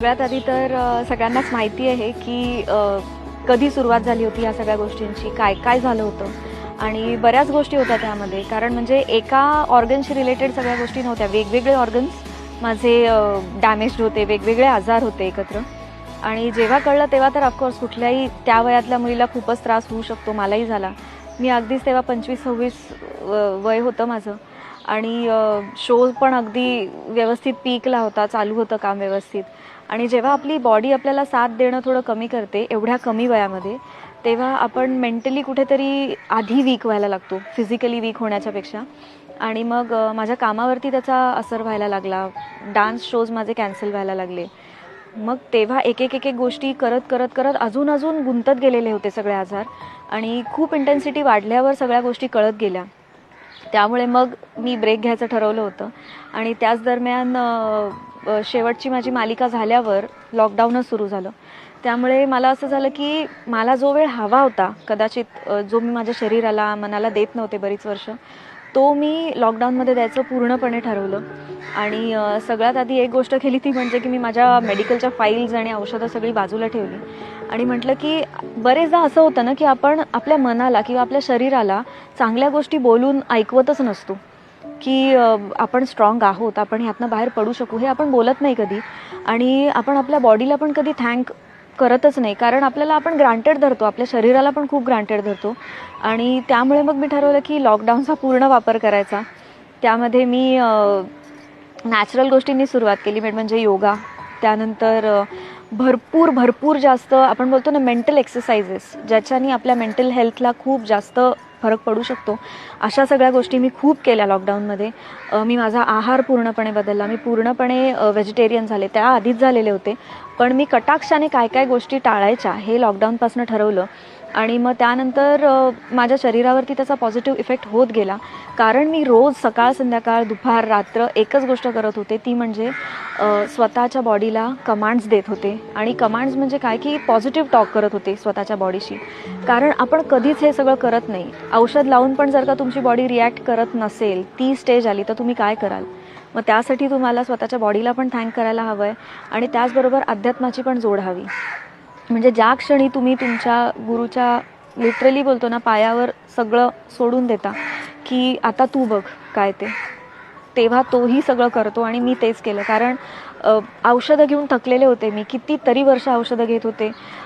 सगळ्यात आधी तर सगळ्यांनाच माहिती आहे की कधी सुरुवात झाली होती या सगळ्या गोष्टींची? काय काय झालं होतं? आणि बऱ्याच गोष्टी होत्या त्यामध्ये. कारण म्हणजे एका ऑर्गनशी रिलेटेड सगळ्या गोष्टी नव्हत्या. वेगवेगळे ऑर्गन्स माझे डॅमेज्ड होते. वेगवेगळे आजार होते एकत्र. आणि जेव्हा कळलं तेव्हा तर ऑफकोर्स कुठल्याही त्या वयातल्या मुलीला खूपच त्रास होऊ शकतो. मलाही झाला. मी अगदीच तेव्हा पंचवीस सव्वीस वय होतं माझं. आणि शो पण अगदी व्यवस्थित पीकला होता चालू होतं काम व्यवस्थित. आणि जेव्हा आपली बॉडी आपल्याला साथ देणं थोडं कमी करते एवढ्या कमी वयामध्ये तेव्हा आपण मेंटली कुठेतरी आधी वीक व्हायला लागतो फिजिकली वीक होण्याच्यापेक्षा. आणि मग माझ्या कामावरती त्याचा असर व्हायला लागला डान्स शोज माझे कॅन्सल व्हायला लागले. मग तेव्हा एक एक एक एक गोष्टी करत करत करत अजून अजून गुंतत गेलेले होते सगळे आजार. आणि खूप इंटेन्सिटी वाढल्यावर सगळ्या गोष्टी कळत गेल्या. त्यामुळे मग मी ब्रेक घ्यायचं ठरवलं होतं. आणि त्याच दरम्यान शेवटची माझी मालिका झाल्यावर लॉकडाऊनच सुरू झालं. त्यामुळे मला असं झालं की मला जो वेळ हवा होता कदाचित जो मी माझ्या शरीराला मनाला देत नव्हते बरीच वर्ष तो मी लॉकडाऊनमध्ये द्यायचं पूर्णपणे ठरवलं. आणि सगळ्यात आधी एक गोष्ट केली ती म्हणजे की मी माझ्या मेडिकलच्या फाईल्स आणि औषधं सगळी बाजूला ठेवली. आणि म्हटलं की बरेचदा असं होतं ना की आपण आपल्या मनाला किंवा आपल्या शरीराला चांगल्या गोष्टी बोलून ऐकवतच नसतो. की आपण स्ट्रॉंग आहोत आपण ह्यातनं बाहेर पडू शकू हे आपण बोलत नाही कधी. आणि आपण आपल्या बॉडीला पण कधी थँक करतच नाही. कारण आपल्याला आपण ग्रांटेड धरतो. आपल्या शरीराला पण खूप ग्रांटेड धरतो. आणि त्यामुळे मग मी ठरवलं की लॉकडाऊनचा पूर्ण वापर करायचा. त्यामध्ये मी नॅचरल गोष्टींनी सुरुवात केली. म्हणजे- म्हणजे योगा. त्यानंतर भरपूर भरपूर जास्त आपण बोलतो ना मेंटल एक्सरसाइजेस ज्याच्यानी आपल्या मेंटल हेल्थला खूप जास्त फरक पडू शकतो. अशा सगळ्या गोष्टी मी खूप केल्या लॉकडाऊनमध्ये मी माझा आहार पूर्णपणे बदलला. मी पूर्णपणे व्हेजिटेरियन झाले. त्या आधीच झालेले होते. पण मी कटाक्षाने काय काय गोष्टी टाळायच्या हे लॉकडाऊनपासून ठरवलं. आणि मग त्यानंतर माझ्या शरीरावरती त्याचा पॉझिटिव्ह इफेक्ट होत गेला. कारण मी रोज सकाळ संध्याकाळ दुपार रात्र एकच गोष्ट करत होते. ती म्हणजे स्वतःच्या बॉडीला कमांड्स देत होते. आणि कमांड्स म्हणजे काय? की पॉझिटिव्ह टॉक करत होते स्वतःच्या बॉडीशी कारण आपण कधीच हे सगळं करत नाही. औषध लावून पण जर का तुमची बॉडी रिॲक्ट करत नसेल ती स्टेज आली तर तुम्ही काय कराल? मग त्यासाठी तुम्हाला स्वतःच्या बॉडीला पण थँक करायला हवं आहे आणि त्याचबरोबर अध्यात्माची पण जोड हवी. म्हणजे ज्या क्षणी तुम्ही तुमच्या गुरुच्या लिटरली बोलतो ना पायावर सगळं सोडून देता की आता तू बघ काय ते. तेव्हा तोही सगळं करतो आणि मी तेच केलं. कारण औषधं घेऊन थकलेले होते मी. कितीतरी वर्ष औषधं घेत होते.